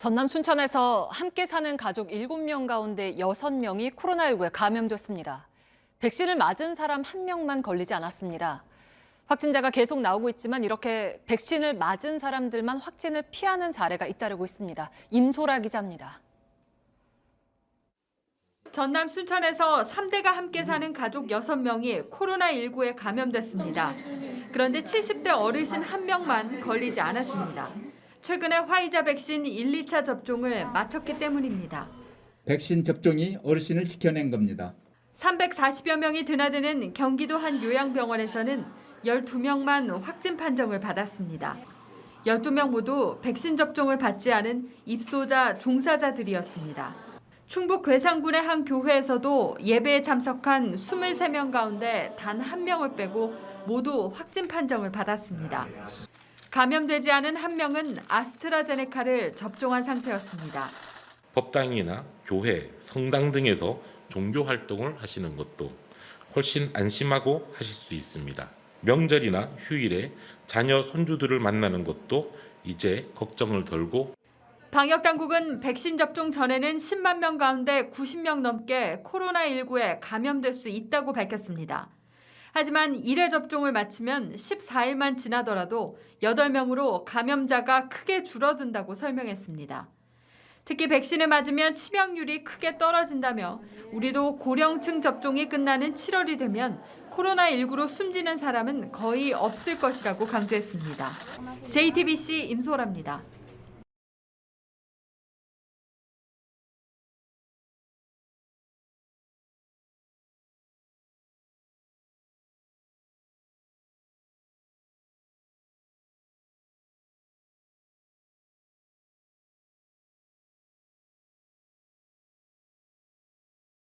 전남 춘천에서 함께 사는 가족 7명 가운데 6명이 코로나19에 감염됐습니다. 백신을 맞은 사람 한 명만 걸리지 않았습니다. 확진자가 계속 나오고 있지만 이렇게 백신을 맞은 사람들만 확진을 피하는 사례가 잇따르고 있습니다. 임소라 기자입니다. 전남 순천에서 3대가 함께 사는 가족 6명이 코로나19에 감염됐습니다. 그런데 70대 어르신 한 명만 걸리지 않았습니다. 최근에 화이자 백신 1, 2차 접종을 마쳤기 때문입니다. 백신 접종이 어르신을 지켜낸 겁니다. 340여 명이 드나드는 경기도 한 요양병원에서는 12명만 확진 판정을 받았습니다. 12명 모두 백신 접종을 받지 않은 입소자 종사자들이었습니다. 충북 괴산군의 한 교회에서도 예배에 참석한 23명 가운데 단 한 명을 빼고 모두 확진 판정을 받았습니다. 감염되지 않은 한 명은 아스트라제네카를 접종한 상태였습니다. 법당이나 교회, 성당 등에서 종교 활동을 하시는 것도 훨씬 안심하고 하실 수 있습니다. 명절이나 휴일에 자녀 손주들을 만나는 것도 이제 걱정을 덜고 방역 당국은 백신 접종 전에는 10만 명 가운데 90명 넘게 코로나19에 감염될 수 있다고 밝혔습니다. 하지만 1회 접종을 마치면 14일만 지나더라도 8명으로 감염자가 크게 줄어든다고 설명했습니다. 특히 백신을 맞으면 치명률이 크게 떨어진다며 우리도 고령층 접종이 끝나는 7월이 되면 코로나19로 숨지는 사람은 거의 없을 것이라고 강조했습니다. JTBC 임소라입니다.